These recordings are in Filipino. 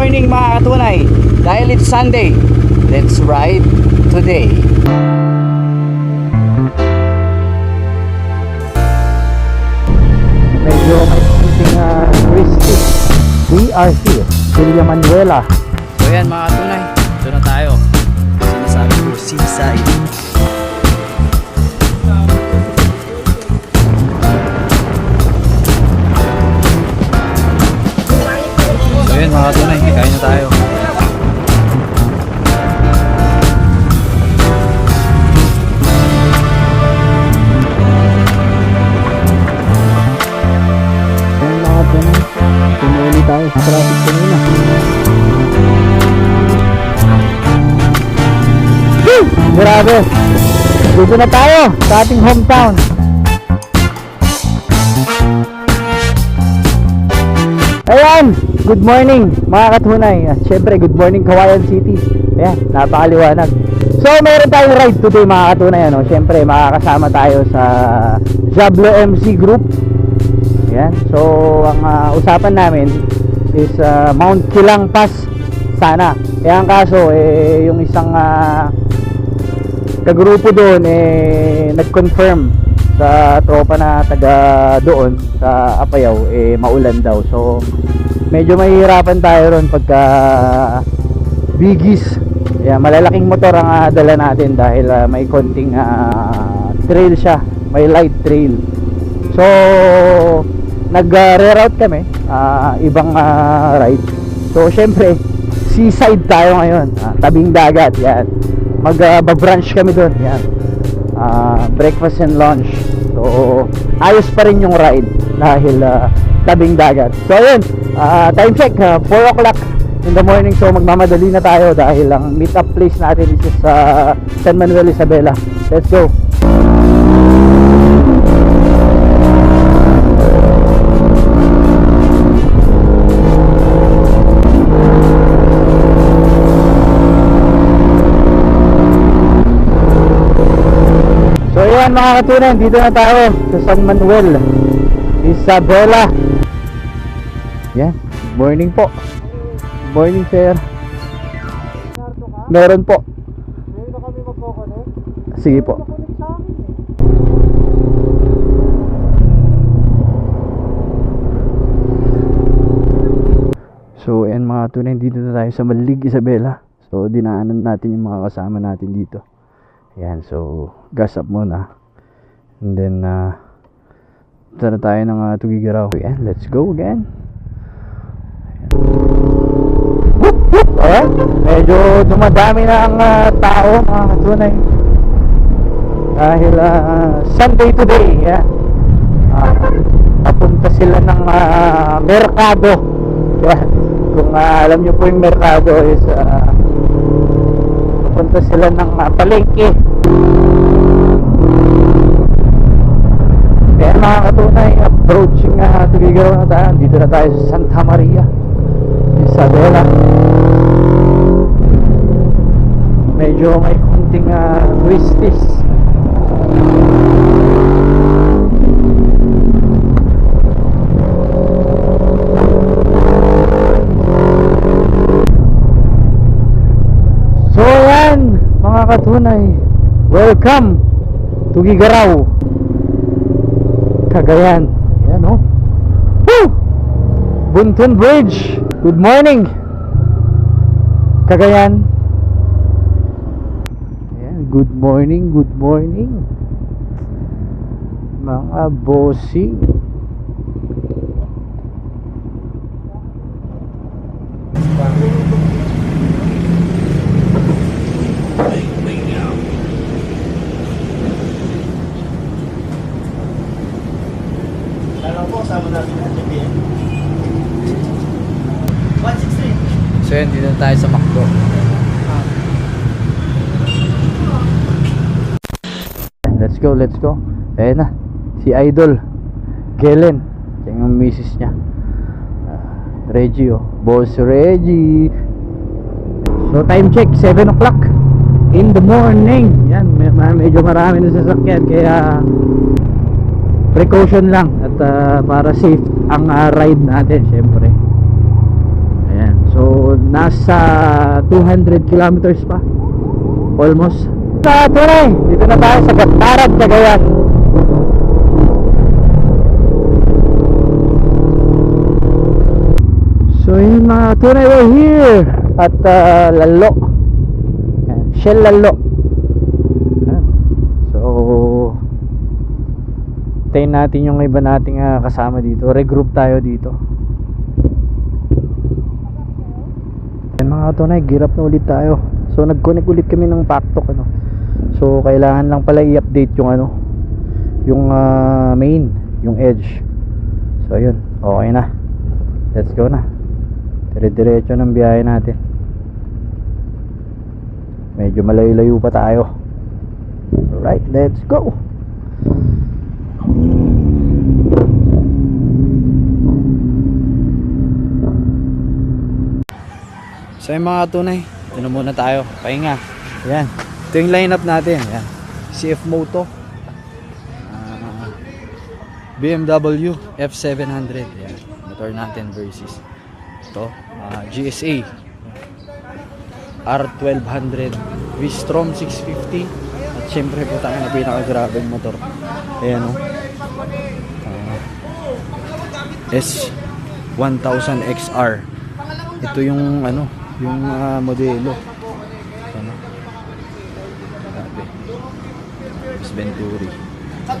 morning mga katunay. Dahil it's Sunday, let's ride today. medyo may konting uh, risky. We are here, Villa Manuela. So yan mga katunay, ito na tayo. Sinasabi ko, seaside. Yan mga katunay, kain na tayo. Ayun tunay, tumuli tayo sa traffic kanina. Grabe! Dito na tayo sa ating hometown. Good morning mga katunay. At syempre, good morning Kawayan City. Ayan, napakaliwanag. So, meron tayong ride today mga katunay. Ano? Syempre, makakasama tayo sa Jablo MC Group. Ayan. So, ang ah, usapan namin is ah, Mount Kilang Pass sana. Eh, ang kaso, eh, yung isang ah, kagrupo doon, eh, nag-confirm sa tropa na taga doon sa Apayaw, eh, maulan daw. So, medyo mahihirapan tayo ron pagka bigis. Yeah, malalaking motor ang ah, dala natin dahil ah, may konting ah, trail siya. May light trail. So, nag-reroute kami, ah, ibang ah, ride. So, syempre, seaside tayo ngayon, ah, tabing dagat, yan. Mag-branch kami doon, yan. Ah, breakfast and lunch. So, ayos pa rin yung ride dahil ah, tabing dagat. So, yun, ah, time check, ah, 4 o'clock in the morning. So, magmamadali na tayo dahil ang meet up place natin is sa San Manuel Isabela. Let's go! So yan mga katunan, dito na tayo sa San Manuel, Isabela. Yan, morning po. Morning sir. Meron po. Na kami magkoconnect. Sige po. So yan mga tunay, dito na tayo sa Malig, Isabela. So dinaanan natin yung mga kasama natin dito. Yan, so gas up muna. And then, uh, na tayo ng uh, Tugigaraw. Yan, let's go again. Ayan, medyo dumadami na ang uh, tao mga katunay. Dahil uh, Sunday today, yan. Ah, papunta sila ng ah, merkado. Yan. Kung ah, alam nyo po yung merkado is ah, papunta sila ng ah, palengke. Kaya mga katunay, approaching uh, Tugigaraw na tayo. Dito na tayo sa Santa Maria. Isabela. Medyo may kunting uh, twisties. So yan, mga katunay. Welcome to Gigaraw. Cagayan. Yan oh. Woo! Buntun Bridge. Good morning. Cagayan. Ayan, good morning, good morning. Mga bossing. Alam ko, kasama natin ang GPM. 163. So yan, dito na tayo sa McDo. Let's go, let's go. Ayan na. Si Idol. Kellen. Yan yung misis niya. Ah, Reggie oh. Boss Reggie. So time check, 7 o'clock in the morning. Yan, medyo marami na sasakyan kaya precaution lang at ah, para safe ang ah, ride natin syempre. Nasa 200 kilometers pa. Almost. Sa tunay dito na tayo sa Batarad Cagayan. So yun mga tunay we're here at uh, Lalo. Shell Lalo. So tayin natin yung iba nating ah, kasama dito. Regroup tayo dito Yan mga tunay, girap na ulit tayo. So nag-connect ulit kami ng Paktok ano. So kailangan lang pala i-update yung ano, yung ah, main, yung edge. So ayun, okay na. Let's go na. Dire-diretso ng biyahe natin. Medyo malayo-layo pa tayo. Alright, let's go. So yung mga tunay, ito na muna tayo. Pahinga. Ayan. Ito yung lineup natin. Ayan. CF Moto. Ah, BMW F700. Ayan. Motor natin versus ito. ah, GSA. R1200. Vistrom 650. At syempre po tayo na pinakagrabing motor. Ayan o. S1000 XR. Ito yung ano, yung ah, modelo. Ano? Grabe. Miss Venturi.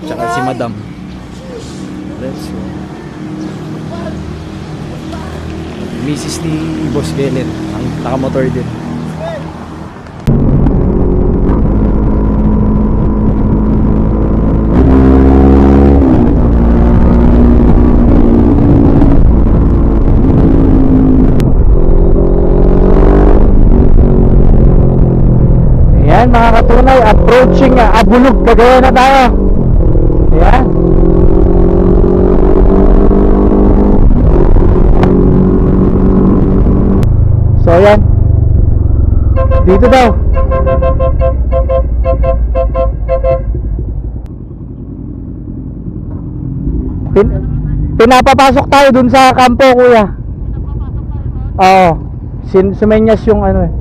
Tsaka si Madam. Let's go. Mrs. ni Boss Kellen. Ang nakamotor din. Ayan mga katunay, approaching uh, Abulog, Cagayan na tayo. Ayan. So ayan. Dito daw. Pin pinapapasok tayo dun sa kampo kuya. Oo. Sin Sumenyas yung ano eh.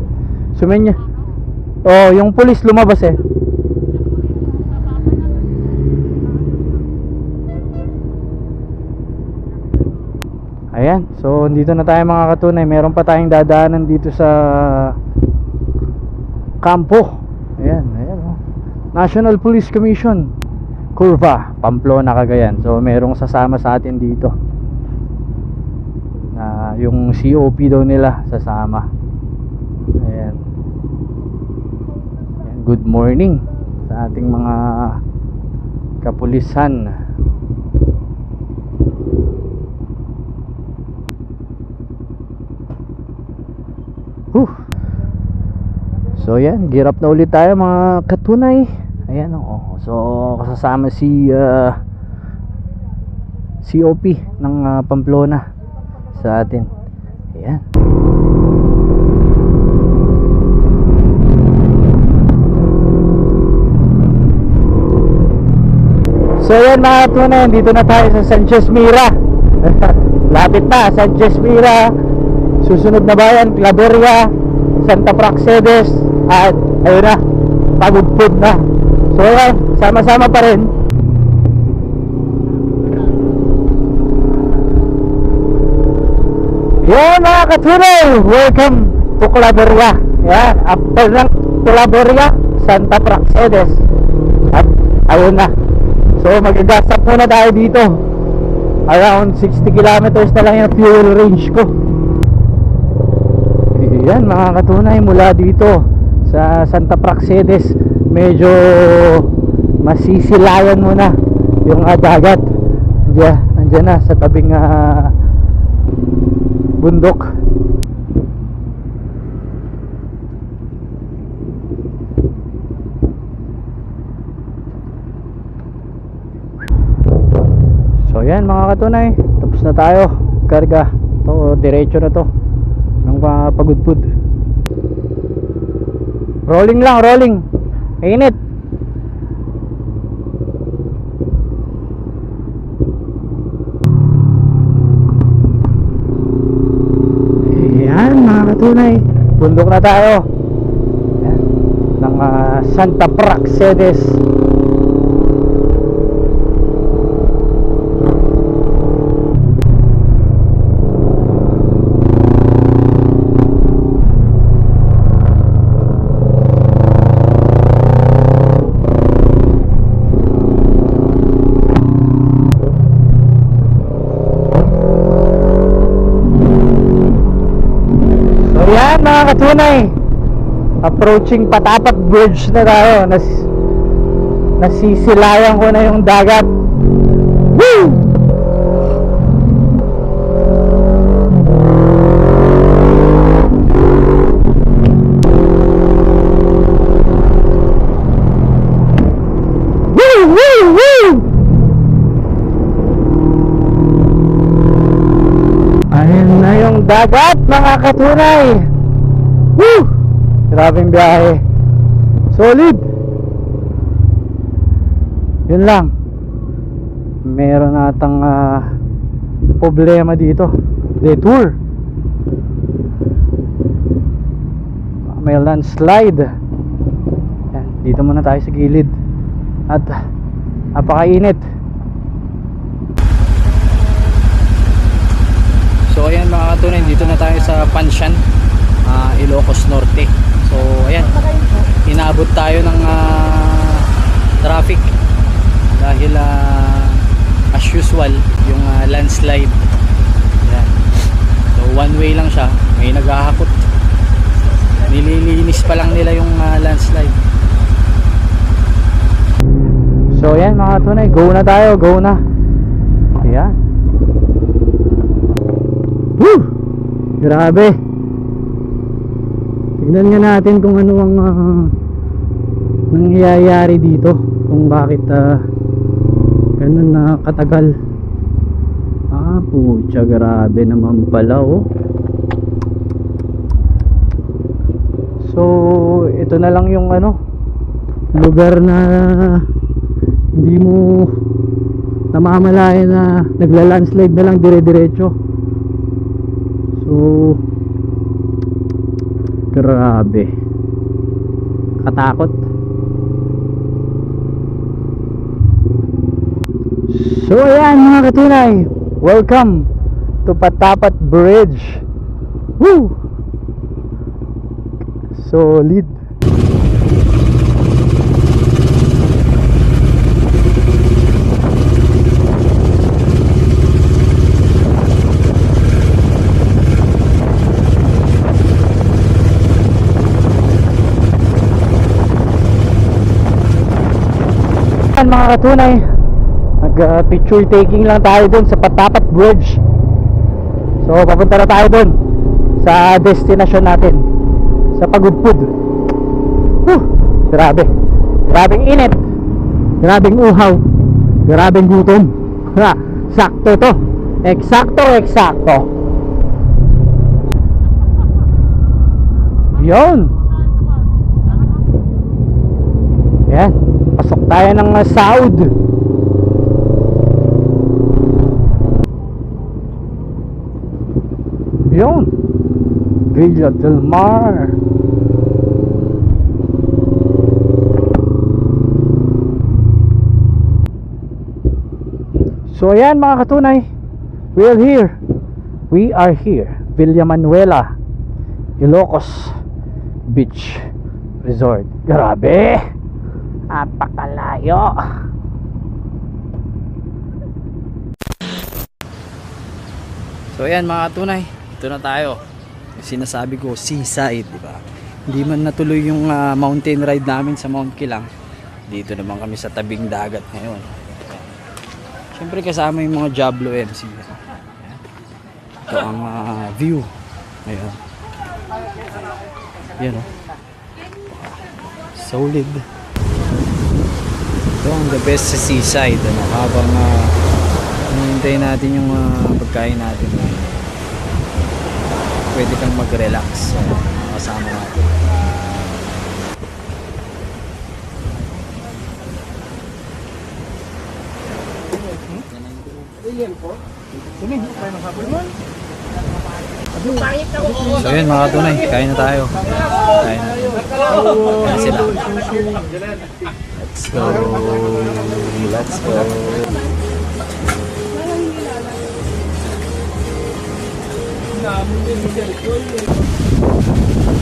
Sumenyas. Oh, yung pulis lumabas eh. Ayan, so dito na tayo mga katunay. Meron pa tayong dadaanan dito sa kampo. Ayan, ayan oh. National Police Commission. Curva, Pamplona, Cagayan. So merong sasama sa atin dito. Na yung COP daw nila sasama. Ayan. Ayan, good morning sa ating mga kapulisan. Whew. So yan, girap na ulit tayo mga katunay. Ayan oh. So kasama si ah, COP ng ah, Pamplona sa atin. Ayan. So yan mga tunay, dito na tayo sa Sanchez Mira. Lapit na, Sanchez Mira. Susunod na bayan, Claveria, Santa Praxedes, at ayun na, Pagudpud na. So yan, sama-sama pa rin. Yan mga katunay, welcome to Claveria. Yan, after ng Claveria, Santa Praxedes. At ayun na. So magagasap muna tayo dito. Around 60 kilometers na lang yung fuel range ko. Yan mga katunay mula dito sa Santa Praxedes medyo masisilayan muna yung ah, dagat. Andiyan, andiyan na sa tabing ah, bundok. So yan mga katunay, tapos na tayo. Karga. To diretso na to ng mga pagudpud. Rolling lang, rolling. Init. Ayan mga katunay, bundok na tayo. Ayan, ng ah, Santa Praxedes. So yan mga katunay Approaching Patapat Bridge na tayo Nas Nasisilayan ko na yung dagat Woo! Woo! Woo! Woo! Ayun na yung dagat mga katunay Woo! Grabing biyahe. Solid. Yun lang. Meron natang ah, problema dito. Detour. May landslide. Yan, Dito muna tayo sa gilid. At Napakainit. So ayan mga katunay, dito na tayo sa Pansyan, ah, Ilocos Norte. So ayan, inaabot tayo ng ah, traffic dahil ah, as usual yung ah, landslide. Ayan. So one way lang siya, may naghahakot. Nililinis pa lang nila yung ah, landslide. So yan mga tunay, go na tayo, go na. Ayan. Woo! Grabe. Tignan nga natin kung ano ang ah, nangyayari dito. Kung bakit ah, ganun na katagal. Ah, pucha, grabe naman pala oh. So, ito na lang yung ano, lugar na hindi mo namamalayan na nagla-landslide na lang dire-diretso so grabe. Katakot. So ayan mga katunay welcome to Patapat Bridge. Woo! solid Yan, mga katunay. Nag uh, picture taking lang tayo dun sa Patapat Bridge. So papunta na tayo dun sa destination natin sa Pagudpud. Whew, grabe. Grabing init. Grabing uhaw. Grabing gutom. Ha, sakto to. Eksakto eksakto. Yun. Yan pasok tayo ng Saud. Yun. Villa del Mar. So ayan mga katunay. We are here. We are here. Villa Manuela Ilocos Beach Resort. Grabe Napakalayo So ayan mga tunay, ito na tayo. Sinasabi ko, seaside, di ba? Hindi man natuloy yung ah, mountain ride namin sa Mount Kilang. Dito naman kami sa tabing dagat ngayon. Siyempre kasama yung mga Jablo MC. Ito ang ah, view. Ayan. Yan o. Solid. Ito ang the best sa seaside. Ano, habang uh, hinihintay natin yung ah, pagkain natin. Pwede kang mag-relax. So, kasama natin. So yun mga tunay, kain na tayo. Kain na. Kain na sila. Let's go. Let's go.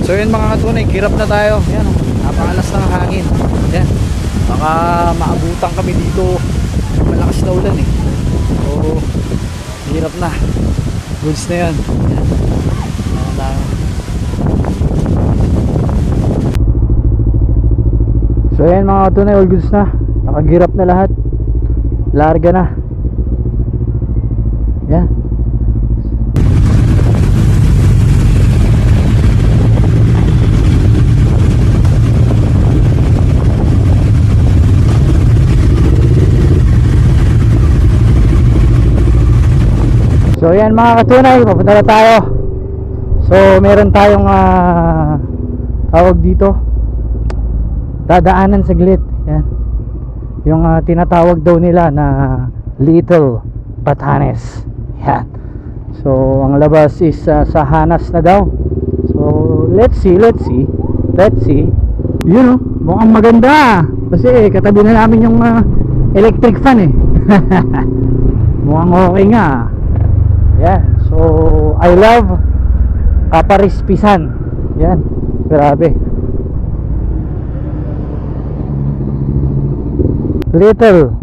So yun mga katunay, kirap na tayo. Yan, napakalas ng hangin. Yan. Baka maabutan kami dito. Malakas na ulan eh. So, hirap na. Goods na. Yan. Yan tayo. So ayan mga katunay, all goods na. Nakagirap na lahat. Larga na. Yan. So ayan mga katunay, papunta na tayo. So meron tayong ah, tawag dito dadaanan saglit yan. Yung ah, tinatawag daw nila na Little Batanes yan. So ang labas is ah, sa Hanas na daw. So let's see let's see let's see. Yun oh mukhang maganda. Kasi katabi na namin yung ah, electric fan eh. Mukhang okay nga. Yan. So I love kaparispisan. Yan. Grabe Little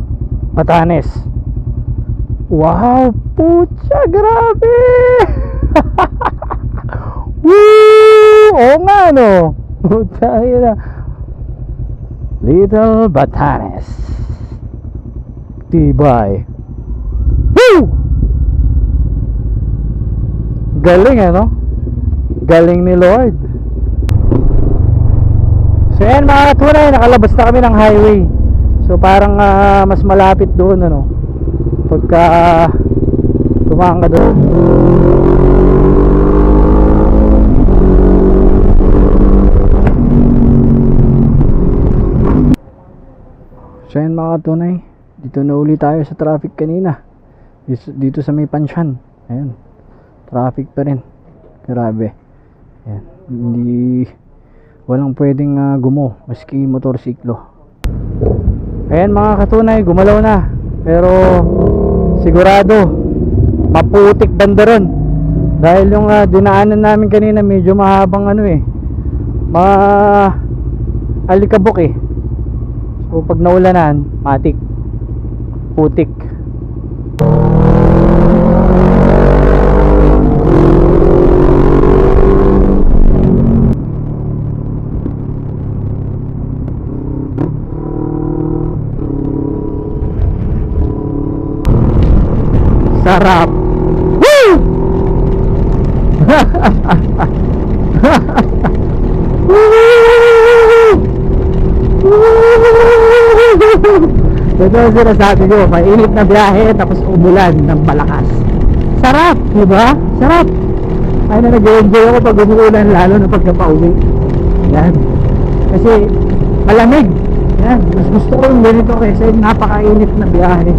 Batanes. Wow, putya, grabe! Woo! Oo nga, no? Putya, yun Little Batanes. Tibay. Woo! Galing, ano? Galing ni Lord. So yan mga katunay, nakalabas na kami ng highway. So parang ah, mas malapit doon ano. Pagka tumaan ka doon. So yan mga tunay. Dito na uli tayo sa traffic kanina. Dito, dito sa may pansyan. Ayun. Traffic pa rin. Grabe. Yan. Hindi walang pwedeng ah, gumo maski motorsiklo. Ayan mga katunay, gumalaw na. Pero sigurado maputik banda ron. Dahil yung ah, dinaanan namin kanina medyo mahabang ano eh. Ma alikabok eh. So pag naulanan, matik. Putik. Sarap. Woo! Ito ang sinasabi ko, mainit na biyahe tapos umulan ng malakas. Sarap, di ba? Sarap. Ay na nag-enjoy ako pag umuulan lalo na pagka. Yan. Kasi malamig. Yan. Mas gusto ko yung ganito kasi napakainit na biyahe.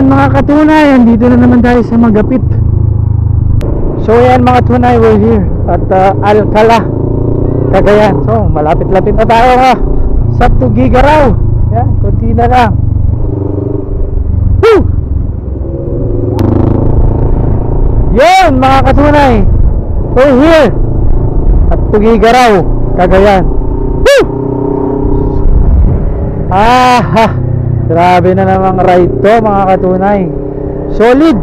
So yan mga katunay, andito na naman tayo sa Magapit. So yan mga tunay, we're here at uh, Alcala, Cagayan. So malapit-lapit na tayo ha sa Tugigaraw. Yan, konti na lang. Woo! Yan mga katunay, we're here at Tugigaraw, Cagayan. Woo! Ah, ha. Grabe na namang ride to mga katunay. Solid.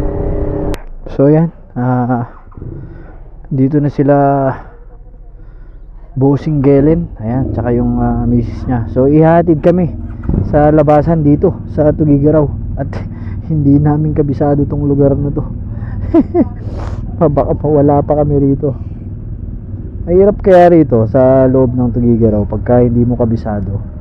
So yan. Ah dito na sila Bossing Gelen. Ayan, tsaka yung ah, misis niya. So ihatid kami sa labasan dito sa Tugigaraw at hindi namin kabisado tong lugar na to. Baka pa wala pa kami rito. Mahirap kaya rito sa loob ng Tugigaraw pagka hindi mo kabisado.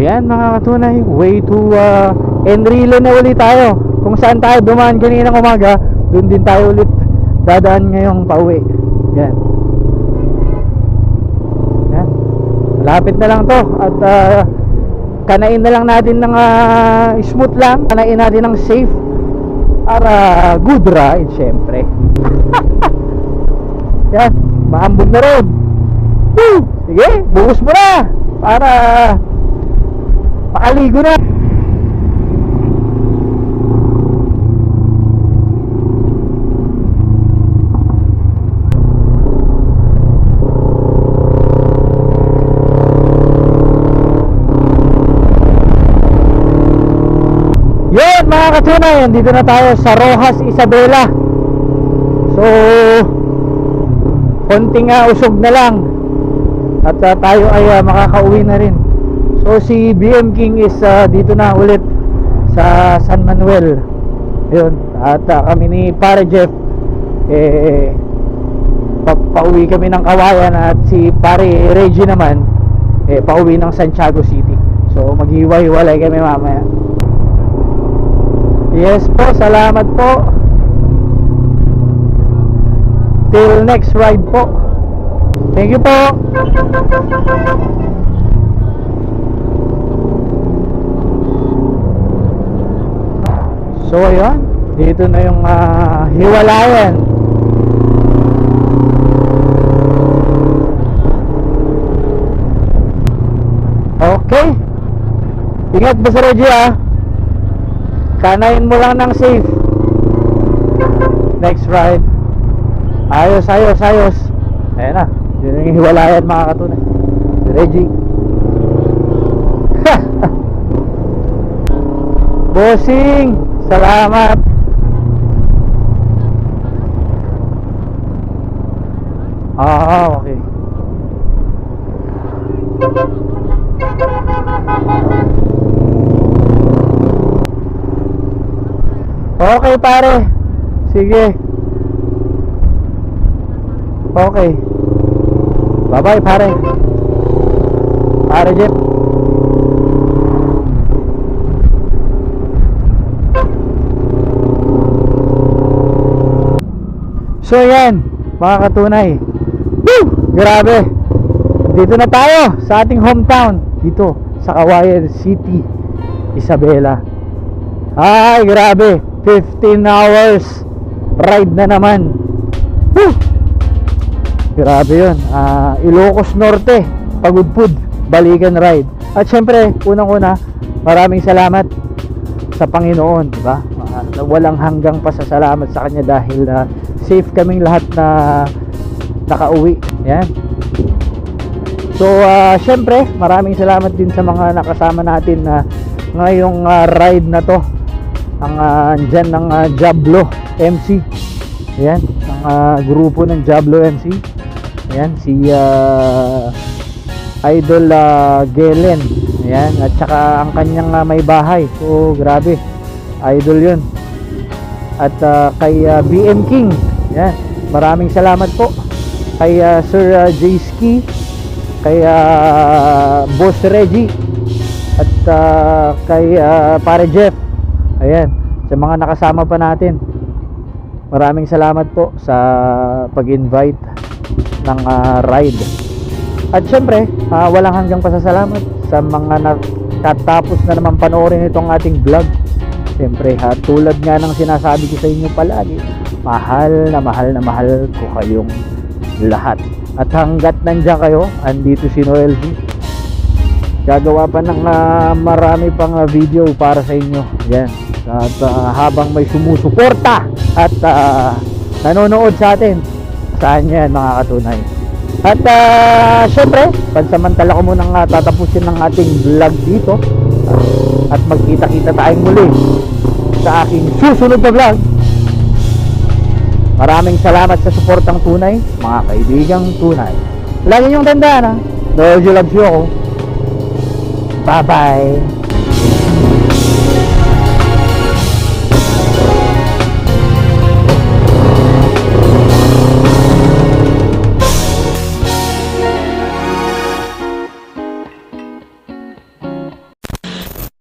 Ayan mga katunay, way to uh, Enrile na ulit tayo. Kung saan tayo dumaan kaninang umaga, doon din tayo ulit dadaan ngayong pauwi. Yan. Yan. Malapit na lang to at uh, kanain na lang natin ng ah, smooth lang, kanain natin ng safe para good ride syempre. Yan, maambog na rin. Woo! Sige, buhos mo na para makaligo na. Yun mga katunay, dito na tayo sa Rojas Isabela. So, konting uh, usog na lang. At ah, tayo ay ah, makakauwi na rin. So, si BM King is ah, dito na ulit sa San Manuel. Yun. At ah, kami ni Pare Jeff, eh, pa pauwi kami ng Kawayan at si Pare Reggie naman, eh, pauwi ng Santiago City. So, maghiwa-hiwalay kami mamaya. Yes po, salamat po. Till next ride po. Thank you po. So ayun, dito na yung ah, hiwalayan. Okay. Ingat ba sa Reggie ah? Kanain mo lang ng safe. Next ride. Ayos, ayos, ayos. Ayan na. Yun yung hiwalayan mga katunay. Si Reggie. Bossing! Salamat! Ah, okay. Okay pare. Sige. Okay. Bye bye pare. Pare Jeff. So yan, mga katunay. Woo! Grabe. Dito na tayo sa ating hometown. Dito sa Kawayan City, Isabela. Ay, grabe. 15 hours ride na naman. Woo! Grabe yun. Ah, Ilocos Norte, Pagudpud, Balikan Ride. At syempre, unang-una, maraming salamat sa Panginoon, di ba? Na walang hanggang pasasalamat sa Kanya dahil ah, safe kaming lahat na nakauwi. Yan. So, ah, syempre, maraming salamat din sa mga nakasama natin na ngayong ah, ride na to. Ang uh, dyan ng ah, Jablo MC. Ayan, ang ah, grupo ng Jablo MC. Ayan, si ah, Idol ah, Gelen. Ayan, at saka ang kanyang ah, may bahay. So, grabe. Idol yun. At ah, kay ah, BM King. Ayan, maraming salamat po. Kay ah, Sir uh, Ski kay ah, Boss Reggie at ah, kay ah, Pare Jeff. Ayan. Sa mga nakasama pa natin maraming salamat po sa pag-invite ng ah, ride. At syempre ah, walang hanggang pasasalamat sa mga nakatapos na naman panoorin itong ating vlog. Syempre ha, tulad nga ng sinasabi ko sa inyo palagi mahal na mahal na mahal ko kayong lahat. At hanggat nandiyan kayo andito si Noel V. Gagawa pa ng ah, marami pang ah, video para sa inyo. Yan. At ah, habang may sumusuporta at ah, nanonood sa atin saan yan mga katunay? At uh, syempre pansamantala ko munang ah, tatapusin ng ating vlog dito at magkita kita tayong muli sa aking susunod na vlog Maraming salamat sa suportang tunay, mga kaibigang tunay. Lagi niyong tandaan ha, Lord you loves you ako. Bye-bye.